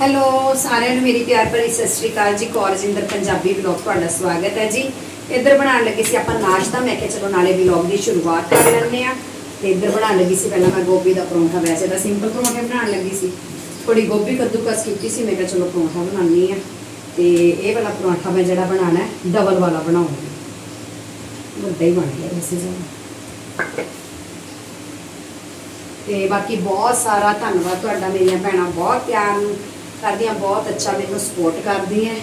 Hello ਸਾਰਿਆਂ ਨੂੰ ਮੇਰੀ ਪਿਆਰ ਭਰੀ ਸਤਿ ਸ਼੍ਰੀ ਅਕਾਲ ਜੀ। ਕੌਰਜਿੰਦਰ ਪੰਜਾਬੀ ਵਲੌਗ ਤੁਹਾਡਾ ਸਵਾਗਤ ਹੈ ਜੀ। ਇੱਧਰ ਬਣਾਉਣ ਲੱਗੀ ਸੀ ਆਪਾਂ ਨਾਸ਼ਤਾ। ਮੈਂ ਕਿਹਾ ਚਲੋ ਨਾਲੇ ਵਲੌਗ ਦੀ ਸ਼ੁਰੂਆਤ ਕਰ ਲੈਂਦੇ ਆ ਤੇ ਇੱਧਰ ਬਣਾਉਣ ਲੱਗੀ ਸੀ ਪਹਿਲਾਂ ਮੈਂ ਗੋਭੀ ਦਾ ਪਰੌਂਠਾ। ਵੈਸੇ ਤਾਂ ਸਿੰਪਲ ਪਰੌਂਠੇ ਬਣਾਉਣ ਲੱਗੀ ਸੀ। ਥੋੜੀ ਗੋਭੀ ਕੱਦੂਕਸ ਕੀਤੀ ਸੀ। ਮੈਂ ਕਿਹਾ ਚਲੋ ਪਰੌਂਠਾ ਬਣਾਉਣੀ ਆ ਤੇ ਇਹ ਵਾਲਾ ਪਰੌਂਠਾ ਮੈਂ ਜਿਹੜਾ ਬਣਾਉਣਾ ਹੈ ਡਬਲ ਵਾਲਾ ਬਣਾਉਂਗੀ ਵੱਡਾ ਹੀ ਬਣ ਗਿਆ ਵੈਸੇ ਜਿਹਾ ਤੇ ਬਾਕੀ ਬਹੁਤ ਸਾਰਾ ਧੰਨਵਾਦ ਤੁਹਾਡਾ ਮੇਰੀਆਂ ਭੈਣਾਂ। ਬਹੁਤ ਪਿਆਰ ਨੂੰ ਕਰਦੀ ਕਰਦੀਆਂ, ਬਹੁਤ ਅੱਛਾ ਮੈਨੂੰ ਸਪੋਰਟ ਕਰਦੀ ਕਰਦੀਆਂ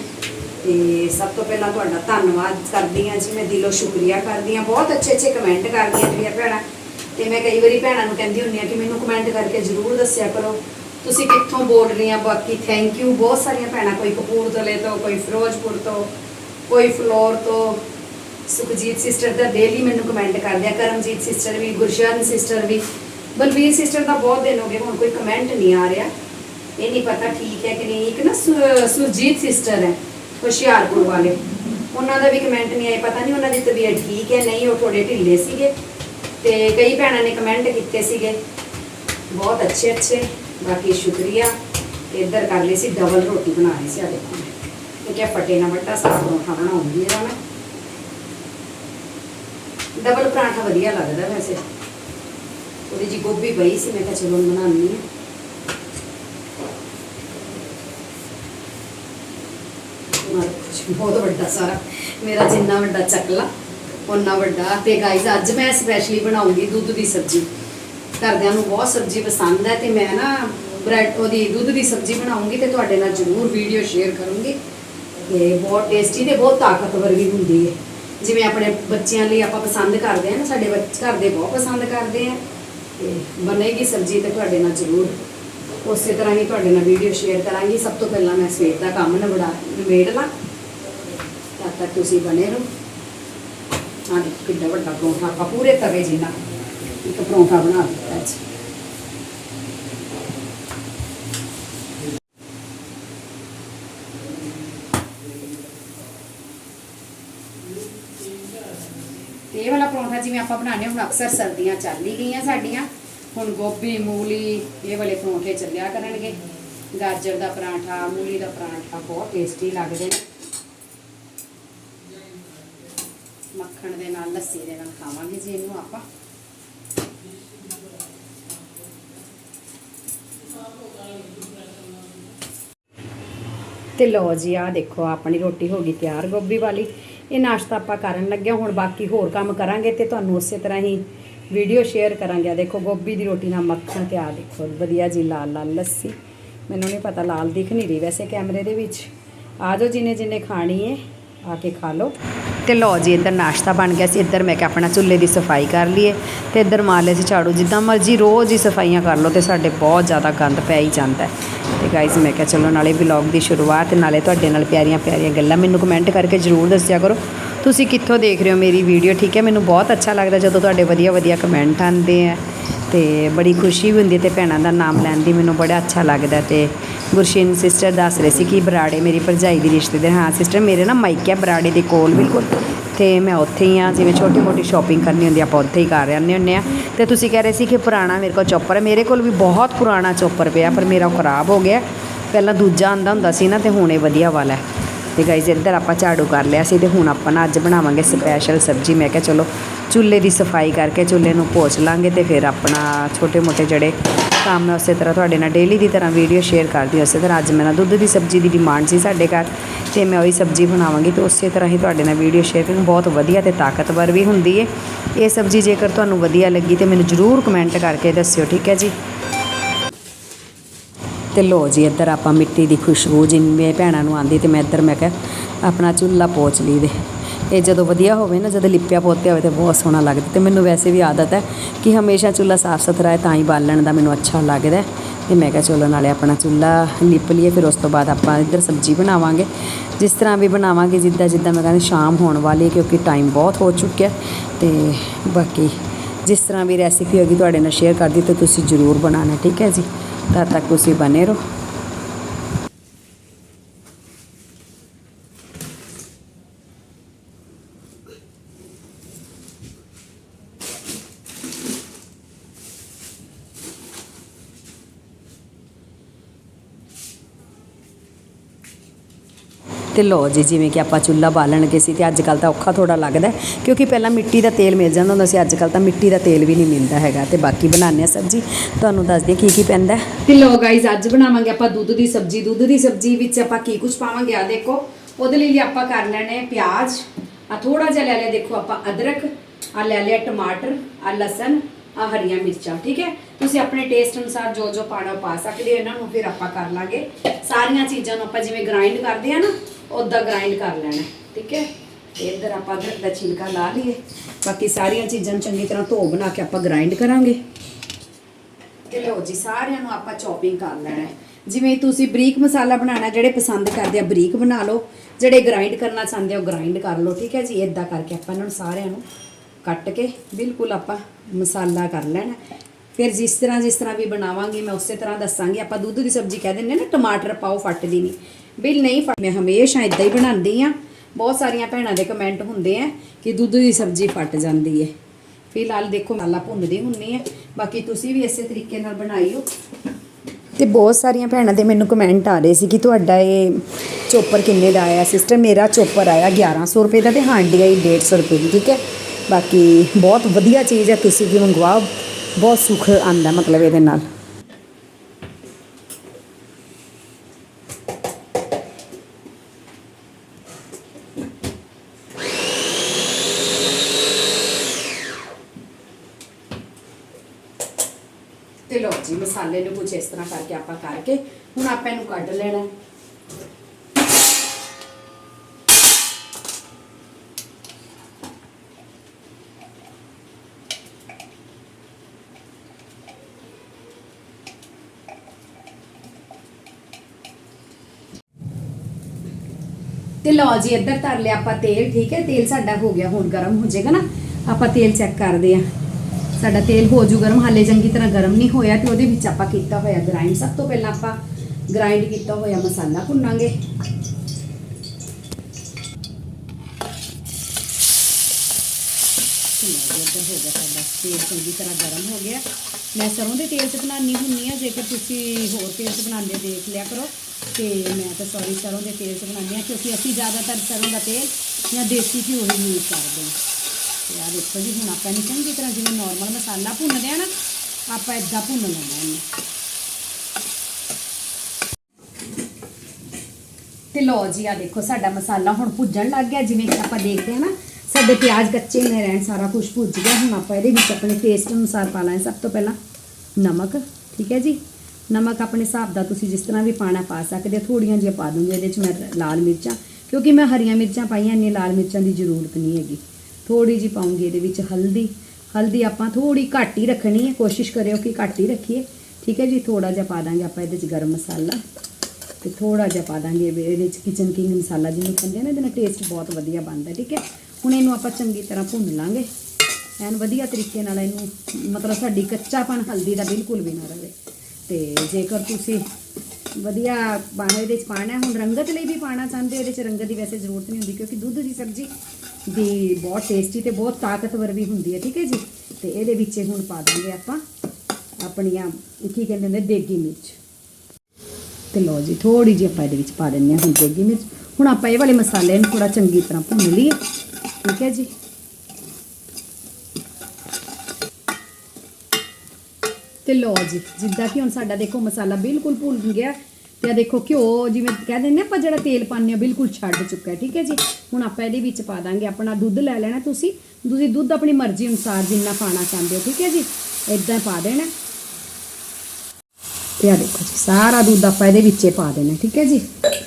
ਤੇ ਸਭ ਤੋਂ ਪਹਿਲਾਂ ਤੁਹਾਡਾ ਧੰਨਵਾਦ ਕਰਦੀ ਹਾਂ ਜੀ, ਮੈਂ ਦਿਲੋਂ ਸ਼ੁਕਰੀਆ ਕਰਦੀ ਹਾਂ ਬਹੁਤ ਅੱਛੇ ਅੱਛੇ ਕਮੈਂਟ ਕਰਦੀਆਂ ਮੇਰੀਆਂ ਭੈਣਾਂ। ਤੇ ਮੈਂ ਕਈ ਵਾਰੀ ਭੈਣਾਂ ਨੂੰ ਕਹਿੰਦੀ ਹੁੰਦੀ ਹਾਂ ਕਿ ਮੈਨੂੰ ਕਮੈਂਟ ਕਰਕੇ ਜ਼ਰੂਰ ਦੱਸਿਆ ਕਰੋ। ਤੁਸੀਂ ਕਿੱਥੋਂ ਬੋਲ ਰਹੀ ਰਹੀਆਂ ਬਾਕੀ ਥੈਂਕ ਯੂ ਬਹੁਤ ਸਾਰੀਆਂ ਭੈਣਾਂ ਕੋਈ ਕਪੂਰਥਲੇ ਤੋਂ, ਕੋਈ ਫਿਰੋਜ਼ਪੁਰ ਤੋਂ, ਕੋਈ ਫਲੋਰ ਤੋਂ। ਸੁਖਜੀਤ ਸਿਸਟਰ ਦਾ ਡੇਲੀ ਮੈਨੂੰ ਕਮੈਂਟ ਕਰਦੇ ਆ, ਕਰਮਜੀਤ ਸਿਸਟਰ ਵੀ, ਗੁਰਸ਼ਰਨ ਸਿਸਟਰ ਵੀ। ਬਲਵੀਰ ਸਿਸਟਰ ਦਾ ਬਹੁਤ ਦਿਨ ਹੋ ਗਏ, ਹੁਣ ਕੋਈ ਕਮੈਂਟ ਨਹੀਂ ਆ ਰਿਹਾ। ਇਹ ਨਹੀਂ ਪਤਾ ਠੀਕ ਹੈ ਕਿ ਨਹੀਂ। ਇੱਕ ਨਾ ਸੁ- ਸੁਰਜੀਤ ਸਿਸਟਰ ਹੈ, ਹੁਸ਼ਿਆਰਪੁਰ ਵਾਲੇ। ਉਹਨਾਂ ਦਾ ਵੀ ਕਮੈਂਟ ਨਹੀਂ ਆਇਆ, ਪਤਾ ਨਹੀਂ ਉਹਨਾਂ ਦੀ ਤਬੀਅਤ ਠੀਕ ਹੈ, ਨਹੀਂ, ਉਹ ਥੋੜੇ ਢਿੱਲੇ ਸੀਗੇ। ਤੇ ਕਈ ਭੈਣਾਂ ਨੇ ਕਮੈਂਟ ਕੀਤੇ ਸੀਗੇ। ਬਹੁਤ ਅੱਛੇ ਅੱਛੇ। ਬਾਕੀ ਸ਼ੁਕਰੀਆ। ਇੱਧਰ ਕਰ ਲਈ ਸੀ ਡਬਲ ਰੋਟੀ ਬਣਾ ਰਹੀ ਸੀ ਆ ਦੇਖੋ। ਇਹ ਕਿਹਾ ਫਟੇ ਨਾ ਵੱਟਾ ਸਾਫ਼ ਪਰੌਂਠਾ ਬਣਾਉਂਗੀ ਇਹਦਾ ਮੈਂ ਡਬਲ ਪਰਾਂਠਾ ਵਧੀਆ ਲੱਗਦਾ ਵੈਸੇ। ਉਹਦੀ ਜੀ ਗੋਭੀ ਪਈ ਸੀ, ਮੈਂ ਕਿਹਾ ਚਲੋ ਬਣਾਉਣੀ ਹੈ ਮਾਰ ਕੁਛ ਬਹੁਤ ਵੱਡਾ ਸਾਰਾ। ਮੇਰਾ ਜਿੰਨਾ ਵੱਡਾ ਚੱਕਲਾ ਉਨਾ ਵੱਡਾ। ਤੇ ਗਾਈਜ਼ ਅੱਜ ਮੈਂ ਸਪੈਸ਼ਲੀ ਬਣਾਉਂਗੀ ਦੁੱਧ ਦੀ ਸਬਜ਼ੀ। ਘਰਦਿਆਂ ਨੂੰ ਬਹੁਤ ਸਬਜ਼ੀ ਪਸੰਦ ਹੈ ਤੇ ਮੈਂ ਨਾ ਬ੍ਰੈਡ, ਉਹਦੀ ਦੁੱਧ ਦੀ ਸਬਜ਼ੀ ਬਣਾਉਂਗੀ ਤੇ ਤੁਹਾਡੇ ਨਾਲ ਜ਼ਰੂਰ ਵੀਡੀਓ ਸ਼ੇਅਰ ਕਰੂੰਗੀ। ਤੇ ਬਹੁਤ ਟੇਸਟੀ ਤੇ ਬਹੁਤ ਤਾਕਤਵਰ ਵੀ ਹੁੰਦੀ ਹੈ। ਜਿਵੇਂ ਆਪਣੇ ਬੱਚਿਆਂ ਲਈ ਆਪਾਂ ਪਸੰਦ ਕਰਦੇ ਆ ਨਾ, ਸਾਡੇ ਬੱਚੇ ਘਰ ਦੇ ਬਹੁਤ ਪਸੰਦ ਕਰਦੇ ਆ। ਤੇ ਬਣੇਗੀ ਸਬਜ਼ੀ ਤੇ ਤੁਹਾਡੇ ਨਾਲ ਜ਼ਰੂਰ ਉਸੇ ਤਰ੍ਹਾਂ ਹੀ ਤੁਹਾਡੇ ਨਾਲ ਵੀਡੀਓ ਸ਼ੇਅਰ ਕਰਾਂਗੀ। ਸਭ ਤੋਂ ਪਹਿਲਾਂ ਮੈਂ ਸਵੇਰ ਦਾ ਕੰਮ ਨਿਬੜਾ, ਨਿਬੇੜ ਲਾਂ। ਤਦ ਤੱਕ ਤੁਸੀਂ ਬਣੇ ਰਹੋ ਹਾਂ ਦੇਖੋ ਕਿੱਡਾ ਵੱਡਾ ਪਰੌਂਠਾ ਆਪਾਂ ਪੂਰੇ ਤਵੇ ਜਿੰਨਾ ਇੱਕ ਪਰੌਂਠਾ ਬਣਾ ਦਿੱਤਾ ਅੱਜ ਤੇ ਇਹ ਵਾਲਾ ਪਰੌਂਠਾ ਜਿਵੇਂ ਆਪਾਂ ਬਣਾਉਂਦੇ ਹਾਂ, ਹੁਣ ਅਕਸਰ ਸਰਦੀਆਂ ਚੱਲ ਹੀ ਗਈਆਂ ਸਾਡੀਆਂ। ਹੁਣ ਗੋਭੀ ਮੂਲੀ ਇਹ ਵਾਲੇ ਪਰੌਂਠੇ ਚੱਲਿਆ ਕਰਨਗੇ। ਗਾਜਰ ਦਾ ਪਰਾਂਠਾ ਮੂਲੀ ਦਾ ਪਰਾਂਠਾ ਬਹੁਤ ਟੇਸਟੀ ਲੱਗਦੇ ਨੇ। ਮੱਖਣ ਦੇ ਨਾਲ ਲੱਸੀ ਦੇ ਨਾਲ ਖਾਵਾਂਗੇ ਜੀ ਇਹਨੂੰ ਆਪਾਂ। ਤੇ ਲੋ ਜੀ ਆ ਦੇਖੋ, ਆਪਣੀ ਰੋਟੀ ਹੋ ਗਈ ਤਿਆਰ ਗੋਭੀ ਵਾਲੀ। ਇਹ ਨਾਸ਼ਤਾ ਆਪਾਂ ਕਰਨ ਲੱਗਿਆ, ਹੁਣ ਬਾਕੀ ਹੋਰ ਕੰਮ ਕਰਾਂਗੇ ਤੇ ਤੁਹਾਨੂੰ ਉਸੇ ਤਰ੍ਹਾਂ ਹੀ ਵੀਡੀਓ ਸ਼ੇਅਰ ਕਰਾਂਗੇ। ਆ ਦੇਖੋ, ਗੋਭੀ ਦੀ ਰੋਟੀ ਨਾਲ ਮੱਖਣ ਤੇ ਆ ਦੇਖੋ, ਵਧੀਆ ਜੀ, ਲਾਲ ਲਾਲ ਲੱਸੀ। ਮੈਨੂੰ ਨਹੀਂ ਪਤਾ, ਲਾਲ ਦਿਖ ਨਹੀਂ ਰਹੀ ਵੈਸੇ ਕੈਮਰੇ ਦੇ ਵਿੱਚ। ਆ ਜਾਓ, ਜਿਨੇ ਜਿਨੇ ਖਾਣੀ ਹੈ ਆ ਕੇ ਖਾ ਲਓ। ਤੇ ਲਓ ਜੀ, ਇੱਧਰ ਨਾਸ਼ਤਾ ਬਣ ਗਿਆ ਸੀ। ਇੱਧਰ ਮੈਂ ਕਿ ਆਪਣਾ ਚੁੱਲ੍ਹੇ ਦੀ ਸਫ਼ਾਈ ਕਰ ਲਈਏ। ਤੇ ਇੱਧਰ ਮਾਲੇ 'ਚ ਝਾੜੂ, ਜਿੱਦਾਂ ਮਰਜ਼ੀ ਰੋਜ਼ ਹੀ ਸਫਾਈਆਂ ਕਰ ਲਓ ਤੇ ਸਾਡੇ ਬਹੁਤ ਜ਼ਿਆਦਾ ਗੰਦ ਪੈ ਹੀ ਜਾਂਦਾ। ਹੈ ਤੇ ਗਾਇਜ਼ ਮੈਂ ਕਿਹਾ ਚਲੋ ਨਾਲੇ ਵਲੌਗ ਦੀ ਸ਼ੁਰੂਆਤ ਤੇ ਨਾਲੇ ਤੁਹਾਡੇ ਨਾਲ ਪਿਆਰੀਆਂ ਪਿਆਰੀਆਂ ਗੱਲਾਂ ਮੈਨੂੰ ਕਮੈਂਟ ਕਰਕੇ ਜ਼ਰੂਰ ਦੱਸਿਆ ਕਰੋ। ਤੁਸੀਂ ਕਿੱਥੋਂ ਦੇਖ ਰਹੇ ਹੋ ਮੇਰੀ ਵੀਡੀਓ ਠੀਕ ਹੈ, ਮੈਨੂੰ ਬਹੁਤ ਅੱਛਾ ਲੱਗਦਾ ਜਦੋਂ ਤੁਹਾਡੇ ਵਧੀਆ ਵਧੀਆ ਕਮੈਂਟ ਆਉਂਦੇ ਆ। ਤੇ ਬੜੀ ਖੁਸ਼ੀ ਵੀ ਹੁੰਦੀ ਹੈ ਤੇ ਭੈਣਾਂ ਦਾ ਨਾਮ ਲੈਣ ਦੀ ਮੈਨੂੰ ਬੜਾ ਅੱਛਾ ਲੱਗਦਾ ਤੇ ਗੁਰਸ਼ੀਨ ਸਿਸਟਰ ਦੱਸ ਰਹੇ ਸੀ ਕਿ ਬਰਾੜੇ ਮੇਰੀ ਭਰਜਾਈ ਦੀ ਰਿਸ਼ਤੇਦਾਰ ਹਾਂ ਸਿਸਟਰ ਮੇਰੇ ਨਾ ਮਾਈਕ ਹੈ ਬਰਾੜੇ ਦੇ ਕੋਲ ਬਿਲਕੁਲ। ਤੇ ਮੈਂ ਉੱਥੇ ਹੀ ਆ, ਜਿਵੇਂ ਛੋਟੀ ਮੋਟੀ ਸ਼ਾਪਿੰਗ ਕਰਨੀ ਹੁੰਦੀ ਆਪਾਂ ਉੱਥੇ ਹੀ ਕਰ ਆਉਂਦੇ ਹੁੰਦੇ ਆ। ਤੇ ਤੁਸੀਂ ਕਹਿ ਰਹੇ ਸੀ ਕਿ ਪੁਰਾਣਾ ਮੇਰੇ ਕੋਲ ਚੋਪਰ ਹੈ ਮੇਰੇ ਕੋਲ ਵੀ ਬਹੁਤ ਪੁਰਾਣਾ ਚੋਪਰ ਪਿਆ, ਪਰ ਮੇਰਾ ਉਹ ਖਰਾਬ ਹੋ ਗਿਆ। ਪਹਿਲਾਂ ਦੂਜਾ ਆਂਦਾ ਹੁੰਦਾ ਸੀ ਨਾ, ਤੇ ਹੁਣ ਇਹ ਵਧੀਆ ਵਾਲਾ ਹੈ। ਤੇ ਗਾਈਜ਼ ਇੱਧਰ ਆਪਾਂ ਝਾੜੂ ਕਰ ਲਿਆ ਸੀ ਤੇ ਹੁਣ ਆਪਾਂ ਨਾ ਅੱਜ ਬਣਾਵਾਂਗੇ ਸਪੈਸ਼ਲ ਸਬਜ਼ੀ। ਮੈਂ ਕਿਹਾ ਚਲੋ, ਚੁੱਲ੍ਹੇ ਦੀ ਸਫ਼ਾਈ ਕਰਕੇ ਚੁੱਲ੍ਹੇ ਨੂੰ ਪੋਛ ਲਾਂਗੇ ਤੇ ਫਿਰ ਆਪਣਾ ਛੋਟੇ ਮੋਟੇ ਜਿਹੜੇ ਤਾਂ ਮੈਂ ਉਸੇ ਤਰ੍ਹਾਂ ਤੁਹਾਡੇ ਨਾਲ ਡੇਲੀ ਦੀ ਤਰ੍ਹਾਂ ਵੀਡੀਓ ਸ਼ੇਅਰ ਕਰਦੀ ਹਾਂ, ਉਸੇ ਤਰ੍ਹਾਂ ਅੱਜ ਮੇਰਾ ਦੁੱਧ ਦੀ ਸਬਜ਼ੀ ਦੀ ਡਿਮਾਂਡ ਸੀ ਸਾਡੇ ਘਰ ਤੇ ਮੈਂ ਉਹੀ ਸਬਜ਼ੀ ਬਣਾਵਾਂਗੀ ਤੇ ਉਸੇ ਤਰ੍ਹਾਂ ਹੀ ਤੁਹਾਡੇ ਨਾਲ ਵੀਡੀਓ ਸ਼ੇਅਰ ਕਰਾਂਗੀ। ਬਹੁਤ ਵਧੀਆ ਤੇ ਤਾਕਤਵਰ ਵੀ ਹੁੰਦੀ ਹੈ ਇਹ ਸਬਜ਼ੀ ਜੇਕਰ ਤੁਹਾਨੂੰ ਵਧੀਆ ਲੱਗੀ ਤੇ ਮੈਨੂੰ ਜ਼ਰੂਰ ਕਮੈਂਟ ਕਰਕੇ ਦੱਸਿਓ, ਠੀਕ ਹੈ ਜੀ? ਤੇ ਲੋ ਜੀ, ਇੱਧਰ ਆਪਾਂ ਮਿੱਟੀ ਦੀ ਖੁਸ਼ਬੂ, ਜਿੰਨੇ ਭੈਣਾਂ ਨੂੰ ਆਂਦੀ ਤੇ ਮੈਂ ਇੱਧਰ ਮੈਂ ਕਿਹਾ, ਆਪਣਾ ਚੁੱਲ੍ਹਾ ਪੋਚ ਲਈ ਦੇ। ਇਹ ਜਦੋਂ ਵਧੀਆ ਹੋਵੇ ਨਾ, ਜਦੋਂ ਲਿਪਿਆ ਪੋਤਿਆ ਹੋਵੇ ਤੇ ਬਹੁਤ ਸੋਹਣਾ ਲੱਗਦਾ। ਤੇ ਮੈਨੂੰ ਵੈਸੇ ਵੀ ਆਦਤ ਹੈ ਕਿ ਹਮੇਸ਼ਾ ਚੁੱਲ੍ਹਾ ਸਾਫ਼ ਸੁਥਰਾ ਹੈ, ਤਾਂ ਹੀ ਬਾਲਣ ਦਾ ਮੈਨੂੰ ਅੱਛਾ ਲੱਗਦਾ ਹੈ। ਤੇ ਮੈਂ ਕਿਹਾ ਚਲੋ ਨਾਲੇ ਆਪਣਾ ਚੁੱਲ੍ਹਾ ਲਿਪ ਲਈਏ, ਫਿਰ ਉਸ ਤੋਂ ਬਾਅਦ ਆਪਾਂ ਇੱਧਰ ਸਬਜ਼ੀ ਬਣਾਵਾਂਗੇ। ਜਿਸ ਤਰ੍ਹਾਂ ਵੀ ਬਣਾਵਾਂਗੇ, ਜਿੱਦਾਂ ਜਿੱਦਾਂ ਮੈਂ ਕਹਿੰਦੀ ਸ਼ਾਮ ਹੋਣ ਵਾਲੀ ਹੈ, ਕਿਉਂਕਿ ਟਾਈਮ ਬਹੁਤ ਹੋ ਚੁੱਕਿਆ ਤੇ ਬਾਕੀ ਜਿਸ ਤਰ੍ਹਾਂ ਵੀ ਰੈਸਿਪੀ ਹੋਗੀ ਤੁਹਾਡੇ ਨਾਲ ਸ਼ੇਅਰ ਕਰਦੀ ਤੇ ਤੁਸੀਂ ਜ਼ਰੂਰ ਬਣਾਉਣਾ, ਠੀਕ ਹੈ ਜੀ? ਤਦ ਤੱਕ ਤੁਸੀਂ ਬਨੇ ਰਹੋ। ਤੇ ਲੋ ਜੀ, ਜਿਵੇਂ ਕਿ ਆਪਾਂ ਚੁੱਲ੍ਹਾ ਬਾਲਣਗੇ ਸੀ ਤੇ ਅੱਜ ਕੱਲ ਤਾਂ ਔਖਾ ਥੋੜਾ ਲੱਗਦਾ ਕਿਉਂਕਿ ਪਹਿਲਾਂ ਮਿੱਟੀ ਦਾ ਤੇਲ ਮਿਲ ਜਾਂਦਾ ਹੁੰਦਾ ਸੀ, ਅੱਜ ਕੱਲ ਤਾਂ ਮਿੱਟੀ ਦਾ ਤੇਲ ਵੀ ਨਹੀਂ ਮਿਲਦਾ ਹੈਗਾ ਤੇ ਬਾਕੀ ਬਣਾਉਂਦੇ ਆ ਸਬਜ਼ੀ। ਤੁਹਾਨੂੰ ਦੱਸਦੀ ਹਾਂ ਕੀ ਕੀ ਪੈਂਦਾ ਹੈ। ਤੇ ਲੋ ਗਾਈਜ਼ ਅੱਜ ਬਣਾਵਾਂਗੇ ਆਪਾਂ ਦੁੱਧ ਦੀ ਸਬਜ਼ੀ। ਦੁੱਧ ਦੀ ਸਬਜ਼ੀ ਵਿੱਚ ਆਪਾਂ ਕੀ ਕੁਝ ਪਾਵਾਂਗੇ? ਆ ਦੇਖੋ, ਉਹਦੇ ਲਈ ਆਪਾਂ ਕਰ ਲੈਣੇ ਪਿਆਜ਼। ਆ ਥੋੜਾ ਜਿਹਾ ਲੈ ਲਿਆ, ਦੇਖੋ ਆਪਾਂ ਅਦਰਕ ਆ ਲੈ ਲਿਆ ਟਮਾਟਰ ਆ ਲਸਣ ਆ ਹਰੀਆਂ ਮਿਰਚਾਂ, ਠੀਕ ਹੈ? ਤੁਸੀਂ ਆਪਣੇ ਟੇਸਟ ਅਨੁਸਾਰ ਜੋ ਜੋ ਪਾਣਾ ਪਾ ਸਕਦੇ ਹੋ, ਇਹਨਾਂ ਨੂੰ ਫਿਰ ਆਪਾਂ ਕਰ ਲਾਂਗੇ। ਸਾਰੀਆਂ ਚੀਜ਼ਾਂ ਨੂੰ ਆਪਾਂ ਜਿਵੇਂ ਗ੍ਰਾਈਂਡ ਕਰਦੇ ਆ ਨਾ ਉਦਾਂ ਗ੍ਰਾਈਂਡ ਕਰ ਲੈਣਾ, ਠੀਕ ਹੈ? ਤੇ ਇੱਧਰ ਆਪਾਂ ਅਦਰਕ ਦਾ ਛਿਲਕਾ ਲਾ ਲਈਏ। ਬਾਕੀ ਸਾਰੀਆਂ ਚੀਜ਼ਾਂ ਨੂੰ ਚੰਗੀ ਤਰ੍ਹਾਂ ਧੋ ਬਣਾ ਕੇ ਆਪਾਂ ਗ੍ਰਾਈਂਡ ਕਰਾਂਗੇ। ਤੇ ਲਓ ਜੀ, ਸਾਰਿਆਂ ਨੂੰ ਆਪਾਂ ਚੌਪਿੰਗ ਕਰ ਲੈਣਾ ਜਿਵੇਂ ਤੁਸੀਂ ਬਰੀਕ ਮਸਾਲਾ ਬਣਾਉਣਾ, ਜਿਹੜੇ ਪਸੰਦ ਕਰਦੇ ਆ, ਬਰੀਕ ਬਣਾ ਲਓ। ਜਿਹੜੇ ਗ੍ਰਾਈਂਡ ਕਰਨਾ ਚਾਹੁੰਦੇ ਹੋ ਗ੍ਰਾਈਂਡ ਕਰ ਲਓ, ਠੀਕ ਹੈ ਜੀ? ਇਦਾਂ ਕਰਕੇ ਆਪਾਂ ਇਹਨਾਂ ਨੂੰ ਸਾਰਿਆਂ ਨੂੰ ਕੱਟ ਕੇ ਬਿਲਕੁਲ ਆਪਾਂ ਮਸਾਲਾ ਕਰ ਲੈਣਾ ਫਿਰ ਜਿਸ ਤਰ੍ਹਾਂ ਜਿਸ ਤਰ੍ਹਾਂ ਵੀ ਬਣਾਵਾਂਗੇ, ਮੈਂ ਉਸੇ ਤਰ੍ਹਾਂ ਦੱਸਾਂਗੀ। ਆਪਾਂ ਦੁੱਧ ਦੀ ਸਬਜ਼ੀ ਕਹਿ ਦਿੰਦੇ ਨਾ, ਟਮਾਟਰ ਪਾਓ, ਫੱਟਦੀ ਨਹੀਂ। ਬਿਲ ਨਹੀਂ ਫਟ ਮੈਂ ਹਮੇਸ਼ਾ ਇਦਾਂ ਹੀ ਬਣਾਉਂਦੀ ਆ ਬਹੁਤ ਸਾਰੀਆਂ ਭੈਣਾਂ ਦੇ ਕਮੈਂਟ ਹੁੰਦੇ ਆ ਕਿ ਦੁੱਧ ਦੀ ਸਬਜ਼ੀ ਫਟ ਜਾਂਦੀ ਹੈ। ਫਿਲਹਾਲ ਦੇਖੋ ਮਸਾਲਾ ਭੁੰਨਦੀ ਹੁੰਨੀ ਹੈ। ਬਾਕੀ ਤੁਸੀਂ ਵੀ ਇਸੇ ਤਰੀਕੇ ਨਾਲ ਬਣਾਈਓ ਤੇ ਬਹੁਤ ਸਾਰੀਆਂ ਭੈਣਾਂ ਦੇ ਮੈਨੂੰ ਕਮੈਂਟ ਆ ਰਹੇ ਸੀ ਕਿ ਤੁਹਾਡਾ ਇਹ ਚੋਪਰ ਕਿੰਨੇ ਦਾ ਆਇਆ? ਸਿਸਟਰ ਮੇਰਾ ਚੋਪਰ ਆਇਆ 1100 ਰੁਪਏ ਦਾ ਤੇ ਹਾਂਡੀ ਆਈ 150 ਰੁਪਏ ਦੀ, ਠੀਕ ਹੈ? ਬਾਕੀ ਬਹੁਤ ਵਧੀਆ ਚੀਜ਼ ਹੈ, ਤੁਸੀਂ ਵੀ ਮੰਗਵਾਓ। ਬਹੁਤ ਸੁੱਖ ਆਂਦਾ ਮਤਲਬ ਇਹਦੇ ਨਾਲ। ਤੇ ਲਓ ਜੀ, ਮਸਾਲੇ ਨੂੰ ਕੁਝ ਇਸ ਤਰ੍ਹਾਂ ਕਰਕੇ ਆਪਾਂ ਕਰਕੇ ਹੁਣ ਆਪਾਂ ਇਹਨੂੰ ਕੱਢ ਲੈਣਾ ਹੈ। ਤੇ ਲਓ ਜੀ, ਇੱਧਰ ਧਰ ਲਿਆ ਆਪਾਂ ਤੇਲ, ਠੀਕ ਹੈ? ਤੇਲ ਸਾਡਾ ਹੋ ਗਿਆ, ਹੁਣ ਗਰਮ ਹੋ ਜਾਏਗਾ ਨਾ। ਆਪਾਂ ਤੇਲ ਚੈੱਕ ਕਰਦੇ ਆ ਸਾਡਾ ਤੇਲ ਹੋ ਜੂ ਗਰਮ ਹਾਲੇ ਚੰਗੀ ਤਰ੍ਹਾਂ ਗਰਮ ਨਹੀਂ ਹੋਇਆ ਤੇ ਉਹਦੇ ਵਿੱਚ ਆਪਾਂ ਕੀਤਾ ਹੋਇਆ ਗ੍ਰਾਈਂਡ ਸਭ ਤੋਂ ਪਹਿਲਾਂ ਆਪਾਂ ਗ੍ਰਾਈਂਡ ਕੀਤਾ ਹੋਇਆ ਮਸਾਲਾ ਭੁੰਨਾਂਗੇ। ਭੁੰਨਾ ਜੀ, ਇੱਧਰ ਹੋ ਗਿਆ ਸਾਡਾ ਤੇਲ ਚੰਗੀ ਤਰ੍ਹਾਂ ਗਰਮ ਹੋ ਗਿਆ ਮੈਂ ਸਰੋਂ ਦੇ ਤੇਲ 'ਚ ਬਣਾਉਣੀ ਹੁੰਦੀ ਆ ਜੇਕਰ ਤੁਸੀਂ ਹੋਰ ਤੇਲ 'ਚ ਬਣਾਉਂਦੇ ਦੇਖ ਲਿਆ ਕਰੋ। ਤੇ ਮੈਂ ਤਾਂ ਸੌਰੀ ਸਰੋਂ ਦੇ ਤੇਲ 'ਚ ਬਣਾਉਂਦੀ ਆ ਕਿਉਂਕਿ ਅਸੀਂ ਜ਼ਿਆਦਾਤਰ ਸਰੋਂ ਦਾ ਤੇਲ ਜਾਂ ਦੇਸੀ ਘਿਓ ਹੀ ਯੂਜ਼ ਕਰਦੇ ਹਾਂ। ਤੇ ਆ ਦੇਖੋ ਜੀ, ਹੁਣ ਆਪਾਂ ਇਹਨੂੰ ਚੰਗੀ ਤਰ੍ਹਾਂ ਜਿਵੇਂ ਨਾਰਮਲ ਮਸਾਲਾ ਭੁੰਨਦੇ ਆ ਨਾ, ਆਪਾਂ ਇਦਾਂ ਭੁੰਨ ਲੈਣਾ ਇਹਨੂੰ। ਤੇ ਲਓ ਜੀ ਆ ਦੇਖੋ ਸਾਡਾ ਮਸਾਲਾ ਹੁਣ ਭੁੱਜਣ ਲੱਗ ਗਿਆ। ਜਿਵੇਂ ਕਿ ਆਪਾਂ ਦੇਖਦੇ ਆ ਨਾ, ਸਾਡੇ ਪਿਆਜ਼ ਕੱਚੇ ਨੇ, ਰਹਿਣ ਸਾਰਾ ਕੁਝ ਭੁੱਜ ਗਿਆ। ਹੁਣ ਆਪਾਂ ਇਹਦੇ ਵਿੱਚ ਆਪਣੇ ਟੇਸਟ ਅਨੁਸਾਰ ਪਾ ਲਾਂਗੇ। ਸਭ ਤੋਂ ਪਹਿਲਾਂ ਨਮਕ, ਠੀਕ ਹੈ ਜੀ? ਨਮਕ ਆਪਣੇ ਹਿਸਾਬ ਦਾ ਤੁਸੀਂ ਜਿਸ ਤਰ੍ਹਾਂ ਵੀ ਪਾਣਾ ਪਾ ਸਕਦੇ ਹੋ ਥੋੜੀਆਂ ਜਿਹੀਆਂ ਪਾ ਦੂੰਗੀ। ਇਹਦੇ ਵਿੱਚ ਮੈਂ ਲਾਲ ਮਿਰਚਾਂ, ਕਿਉਂਕਿ ਮੈਂ ਹਰੀਆਂ ਮਿਰਚਾਂ ਪਾਈਆਂ, ਇੰਨੀਆਂ ਲਾਲ ਮਿਰਚਾਂ ਦੀ ਜ਼ਰੂਰਤ ਨਹੀਂ ਹੈਗੀ। ਥੋੜੀ ਜਿਹੀ ਪਾਉਂਗੀ ਇਹਦੇ ਵਿੱਚ ਹਲਦੀ। ਹਲਦੀ ਆਪਾਂ ਥੋੜੀ ਘੱਟ ਹੀ ਰੱਖਣੀ ਹੈ। ਕੋਸ਼ਿਸ਼ ਕਰਿਓ ਕਿ ਘੱਟ ਹੀ ਰੱਖੀਏ। ਠੀਕ ਹੈ ਜੀ ਥੋੜਾ ਜਿਹਾ ਪਾ ਦਾਂਗੇ ਆਪਾਂ ਇਹਦੇ ਵਿੱਚ ਗਰਮ ਮਸਾਲਾ। ਤੇ ਥੋੜਾ ਜਿਹਾ ਪਾ ਦਾਂਗੇ ਇਹਦੇ ਵਿੱਚ ਕਿਚਨ ਕਿੰਗ ਮਸਾਲਾ ਜਿਹਨੂੰ ਕਹਿੰਦੇ ਆ ਨਾ, ਇਹਦੇ ਨਾਲ ਟੇਸਟ ਬਹੁਤ ਵਧੀਆ ਬਣਦਾ ਠੀਕ ਹੈ? ਹੁਣ ਇਹਨੂੰ ਆਪਾਂ ਚੰਗੀ ਤਰ੍ਹਾਂ ਭੁੰਨ ਲਾਂਗੇ। ਐਨ ਵਧੀਆ ਤਰੀਕੇ ਨਾਲ ਇਹਨੂੰ, ਮਤਲਬ ਸਾਡੀ ਕੱਚਾਪਨ ਹਲਦੀ ਦਾ ਬਿਲਕੁਲ ਵੀ ਨਾ ਰਹੇ। ਤੇ ਜੇਕਰ ਤੁਸੀਂ ਵਧੀਆ ਪਾਣਾ ਇਹਦੇ ਵਿੱਚ ਪਾਣਾ ਹੁਣ ਰੰਗਤ ਲਈ ਵੀ ਪਾਣਾ ਚਾਹੁੰਦੇ ਇਹਦੇ ਚ ਰੰਗਤ ਦੀ ਵੈਸੇ ਜ਼ਰੂਰਤ ਨਹੀਂ ਹੁੰਦੀ ਕਿਉਂਕਿ ਦੁੱਧ ਦੀ ਸਬਜ਼ੀ ਦੀ ਬਹੁਤ ਟੇਸਟੀ ਤੇ ਬਹੁਤ ਤਾਕਤਵਰ ਵੀ ਹੁੰਦੀ ਹੈ, ਠੀਕ ਹੈ ਜੀ? ਤੇ ਇਹਦੇ ਵਿੱਚ ਹੁਣ ਪਾ ਦਾਂਗੇ ਆਪਾਂ ਆਪਣੀਆਂ, ਕੀ ਕਹਿੰਦੇ ਹੁੰਦੇ ਦੇਗੀ ਮਿਰਚ। ਤੇ ਲਓ ਜੀ ਥੋੜੀ ਜਿਹੀ ਆਪਾਂ ਇਹਦੇ ਵਿੱਚ ਪਾ ਦਿੰਦੇ ਹਾਂ ਹੁਣ ਦੇਗੀ ਮਿਰਚ। ਹੁਣ ਆਪਾਂ ਇਹ ਵਾਲੇ ਮਸਾਲੇ ਨੂੰ ਥੋੜਾ ਚੰਗੀ ਤਰ੍ਹਾਂ ਭੁੰਨ ਲਈਏ, ਠੀਕ ਹੈ ਜੀ? ਤੇ ਲਓ ਜੀ, ਜਿੱਦਾਂ ਕਿ ਹੁਣ ਸਾਡਾ ਦੇਖੋ ਮਸਾਲਾ ਬਿਲਕੁਲ ਭੁੰਨ ਗਿਆ ਤੇ ਆ ਦੇਖੋ ਘਿਓ ਜਿਵੇਂ ਕਹਿ ਦਿੰਦੇ ਆਪਾਂ ਜਿਹੜਾ ਤੇਲ ਪਾਉਂਦੇ ਆ ਬਿਲਕੁਲ ਛੱਡ ਚੁੱਕਾ ਠੀਕ ਹੈ ਜੀ? ਹੁਣ ਆਪਾਂ ਇਹਦੇ ਵਿੱਚ ਪਾ ਦਾਂਗੇ, ਆਪਣਾ ਦੁੱਧ ਲੈ ਲੈਣਾ ਤੁਸੀਂ। ਤੁਸੀਂ ਦੁੱਧ ਆਪਣੀ ਮਰਜ਼ੀ ਅਨੁਸਾਰ ਜਿੰਨਾ ਪਾਣਾ ਚਾਹੁੰਦੇ ਹੋ, ਠੀਕ ਹੈ ਜੀ? ਇਦਾਂ ਪਾ ਦੇਣਾ। ਤੇ ਆ ਦੇਖੋ ਜੀ, ਸਾਰਾ ਦੁੱਧ ਆਪਾਂ ਇਹਦੇ ਵਿੱਚੇ ਪਾ ਦੇਣਾ, ਠੀਕ ਹੈ ਜੀ?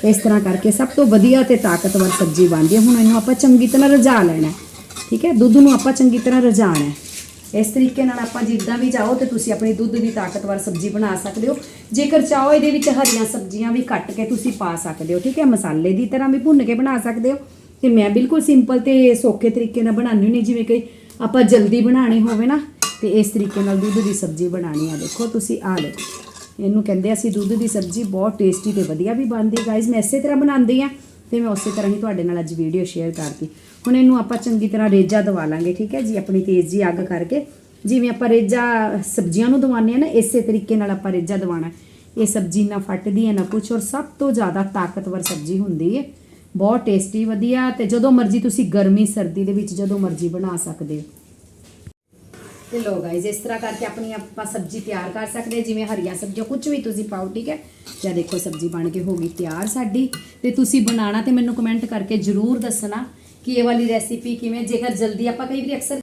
ਇਸ ਤਰ੍ਹਾਂ ਕਰਕੇ ਸਭ ਤੋਂ ਵਧੀਆ ਤੇ ਤਾਕਤਵਰ ਸਬਜ਼ੀ ਬਣਦੀ ਹੈ। ਹੁਣ ਇਹਨੂੰ ਆਪਾਂ ਚੰਗੀ ਤਰ੍ਹਾਂ ਰਝਾ ਲੈਣਾ ਠੀਕ ਹੈ? ਦੁੱਧ ਨੂੰ ਆਪਾਂ ਚੰਗੀ ਤਰ੍ਹਾਂ ਰਝਾਣਾ ਇਸ ਤਰੀਕੇ ਨਾਲ ਆਪਾਂ ਜਿੱਦਾਂ ਵੀ ਚਾਹੋ ਤੇ ਤੁਸੀਂ ਆਪਣੀ ਦੁੱਧ ਦੀ ਤਾਕਤਵਰ ਸਬਜ਼ੀ ਬਣਾ ਸਕਦੇ ਹੋ। ਜੇਕਰ ਚਾਹੋ ਇਹਦੇ ਵਿੱਚ ਹਰੀਆਂ ਸਬਜ਼ੀਆਂ ਵੀ ਕੱਟ ਕੇ ਤੁਸੀਂ ਪਾ ਸਕਦੇ ਹੋ, ਠੀਕ ਹੈ? ਮਸਾਲੇ ਦੀ ਤਰ੍ਹਾਂ ਵੀ ਭੁੰਨ ਕੇ ਬਣਾ ਸਕਦੇ ਹੋ। ਤੇ ਮੈਂ ਬਿਲਕੁਲ ਸਿੰਪਲ ਤੇ ਸੌਖੇ ਤਰੀਕੇ ਨਾਲ ਬਣਾਉਂਦੀ ਹੁੰਦੀ ਜਿਵੇਂ ਕਿ ਆਪਾਂ ਜਲਦੀ ਬਣਾਣੀ ਹੋਵੇ ਨਾ, ਤੇ ਇਸ ਤਰੀਕੇ ਨਾਲ ਦੁੱਧ ਦੀ ਸਬਜ਼ੀ ਬਣਾਣੀ ਆ। ਦੇਖੋ ਤੁਸੀਂ ਆ ਲਓ। ਇਹਨੂੰ ਕਹਿੰਦੇ ਅਸੀਂ ਦੁੱਧ ਦੀ ਸਬਜ਼ੀ ਬਹੁਤ ਟੇਸਟੀ ਤੇ ਵਧੀਆ ਵੀ ਬਣਦੀ ਗਾਇਜ਼ ਮੈਂ ਇਸੇ ਤਰ੍ਹਾਂ ਬਣਾਉਂਦੀ ਆ ਤੇ ਮੈਂ ਉਸੇ ਤਰ੍ਹਾਂ ਹੀ ਤੁਹਾਡੇ ਨਾਲ ਅੱਜ ਵੀਡੀਓ ਸ਼ੇਅਰ ਕਰਤੀ। ਹੁਣ ਇਹਨੂੰ ਆਪਾਂ ਚੰਗੀ ਤਰ੍ਹਾਂ ਰੇਜਾ ਦਵਾ ਲਾਂਗੇ, ਠੀਕ ਹੈ ਜੀ? ਆਪਣੀ ਤੇਜ਼ ਜੀ ਅੱਗ ਕਰਕੇ। ਜਿਵੇਂ ਆਪਾਂ ਰੇਜਾ ਸਬਜ਼ੀਆਂ ਨੂੰ ਦਵਾਉਂਦੇ ਆ ਨਾ, ਇਸੇ ਤਰੀਕੇ ਨਾਲ ਆਪਾਂ ਰੇਜਾ ਦਵਾਣਾ ਇਹ ਸਬਜ਼ੀ ਨਾ ਫਟਦੀ ਹੈ, ਨਾ ਕੁਛ, ਔਰ ਸਭ ਤੋਂ ਜ਼ਿਆਦਾ ਤਾਕਤਵਰ ਸਬਜ਼ੀ ਹੁੰਦੀ ਹੈ। ਬਹੁਤ ਟੇਸਟੀ ਵਧੀਆ, ਤੇ ਜਦੋਂ ਮਰਜ਼ੀ ਤੁਸੀਂ ਗਰਮੀ ਸਰਦੀ ਦੇ ਵਿੱਚ ਜਦੋਂ ਮਰਜ਼ੀ ਬਣਾ ਸਕਦੇ ਹੋ। ਤੇ ਲੋ ਗਾਇਜ਼ ਇਸ ਤਰ੍ਹਾਂ ਕਰਕੇ ਆਪਣੀ ਆਪਾਂ ਸਬਜ਼ੀ ਤਿਆਰ ਕਰ ਸਕਦੇ ਹਾਂ, ਜਿਵੇਂ ਹਰੀਆਂ ਸਬਜ਼ੀਆਂ ਕੁਝ ਵੀ ਤੁਸੀਂ ਪਾਓ ਠੀਕ ਹੈ? ਜਾਂ ਦੇਖੋ ਸਬਜ਼ੀ ਬਣ ਕੇ ਹੋ ਗਈ ਤਿਆਰ ਸਾਡੀ। ਤੇ ਤੁਸੀਂ ਬਣਾਣਾ ਤੇ ਮੈਨੂੰ ਕਮੈਂਟ ਕਰਕੇ ਜਰੂਰ ਦੱਸਣਾ ਕਿ ਇਹ ਵਾਲੀ ਰੈਸਿਪੀ ਕਿਵੇਂ ਜੇਕਰ ਜਲਦੀ ਆਪਾਂ ਕਈ ਵਾਰੀ ਅਕਸਰ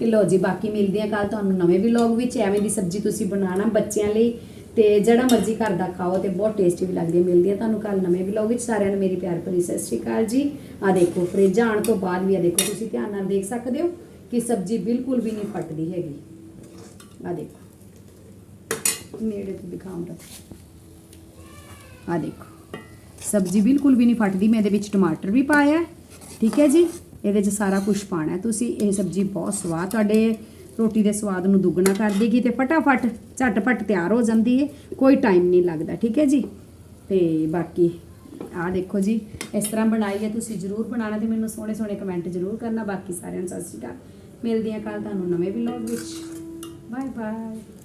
ਤੇ ਲੋ ਜੀ ਬਾਕੀ ਮਿਲਦੇ ਆ ਕੱਲ ਤੁਹਾਨੂੰ ਨਵੇਂ ਵਲੌਗ ਵਿੱਚ ਐਵੇਂ ਦੀ ਸਬਜ਼ੀ ਤੁਸੀਂ ਬਣਾਣਾ ਬੱਚਿਆਂ ਲਈ। ਤੇ ਜਿਹੜਾ ਮਰਜ਼ੀ ਘਰ ਦਾ ਖਾਓ ਤੇ ਬਹੁਤ ਟੇਸਟੀ ਵੀ ਲੱਗਦੀ ਹੈ। ਮਿਲਦੀ ਹੈ ਤੁਹਾਨੂੰ ਕੱਲ ਨਵੇਂ ਵਲੌਗ ਵਿੱਚ। ਸਾਰਿਆਂ ਨੂੰ ਮੇਰੀ ਪਿਆਰ ਭਰੀ ਸਤਿ ਸ਼੍ਰੀ ਅਕਾਲ ਜੀ। ਆ ਦੇਖੋ ਫ੍ਰਿਜ ਆਉਣ ਤੋਂ ਬਾਅਦ ਵੀ ਆ ਦੇਖੋ ਤੁਸੀਂ ਧਿਆਨ ਨਾਲ ਦੇਖ ਸਕਦੇ ਹੋ। ਕਿ ਸਬਜ਼ੀ ਬਿਲਕੁਲ ਵੀ ਨਹੀਂ ਫਟਦੀ ਹੈਗੀ। ਆ ਦੇਖੋ। ਨੇੜੇ ਤੋਂ ਦਿਖਾਉਂ ਆ ਦੇਖੋ। ਸਬਜ਼ੀ ਬਿਲਕੁਲ ਵੀ ਨਹੀਂ ਫਟਦੀ। ਮੈਂ ਇਹਦੇ ਵਿੱਚ ਟਮਾਟਰ ਵੀ ਪਾਇਆ ਠੀਕ ਹੈ ਜੀ? ਇਹਦੇ 'ਚ ਸਾਰਾ ਕੁਝ ਪਾਣਾ ਤੁਸੀਂ ਇਹ ਸਬਜ਼ੀ ਬਹੁਤ ਸਵਾਦ ਤੁਹਾਡੇ ਰੋਟੀ ਦੇ ਸਵਾਦ ਨੂੰ ਦੁੱਗਣਾ ਕਰ ਦੇਗੀ ਤੇ ਫਟਾਫਟ, ਝਟਪਟ ਤਿਆਰ ਹੋ ਜਾਂਦੀ ਹੈ। ਕੋਈ ਟਾਈਮ ਨਹੀਂ ਲੱਗਦਾ। ਠੀਕ ਹੈ ਜੀ? ਤੇ ਬਾਕੀ ਆ ਦੇਖੋ ਜੀ। ਇਸ ਤਰ੍ਹਾਂ ਬਣਾਈ ਹੈ। ਤੁਸੀਂ ਜਰੂਰ ਬਣਾਉਣਾ ਤੇ ਮੈਨੂੰ ਸੋਹਣੇ ਸੋਹਣੇ ਕਮੈਂਟ ਜਰੂਰ ਕਰਨਾ। ਬਾਕੀ ਸਾਰਿਆਂ ਨੂੰ ਸਤਿ ਸ਼੍ਰੀ ਅਕਾਲ। ਮਿਲਦੀ ਹਾਂ ਕੱਲ ਤੁਹਾਨੂੰ ਨਵੇਂ ਵਲੌਗ ਵਿੱਚ। Bye bye